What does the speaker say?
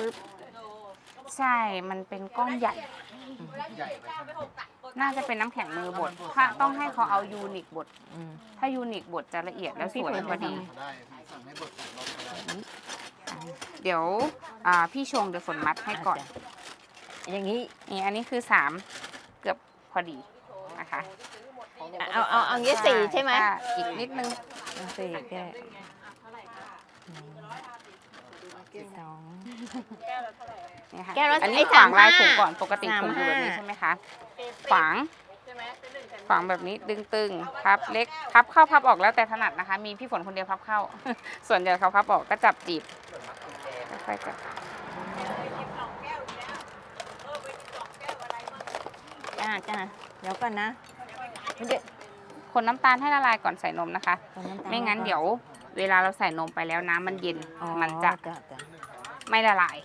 ปึ๊บใช่ มันเป็นก้อนใหญ่ ใหญ่ไหมครับน่าจะเป็นน้ำแข็งมือบดถ้าต้องให้เขาเอายูนิคบด อืม ถ้ายูนิคบดจะละเอียดและสวยพอดี ได้พี่สั่งให้บดสองรอบก็ได้เดี๋ยวอ่าพี่ชงเดี๋ยวฝนมัดให้ก่อน อย่างนี้ นี่อันนี้คือสามเกือบพอดีนะคะเอาเอาเอางี้สี่ใช่ไหมค่ะอีกนิดนึงเอา สี่แก้วสองนี่ค่ะแก้วละอันนี้ไอ้ขวางลายสามห้าถุงก่อนปกติสามถุงอยู่แบบนี้ห้าใช่ไหมคะขวางขวางแบบนี้ดึงตึงพับเล็กพับเข้าพับออกแล้วแต่ถนัดนะคะ มีพี่ฝนคนเดียวพับเข้า ส่วนใหญ่เขาพับออกก็จับจีบค่อยๆจับจ้าจ้าเดี๋ยวก่อนนะไม่เดี๋ยวคนน้ำตาลให้ละลายก่อนใส่นมนะคะก่อำตาลไม่งั้นเดี๋ยว เวลาเราใส่นมไปแล้วน้ำมันเย็น อ๋อมันจะจ้ะจ้ะไม่ละลาย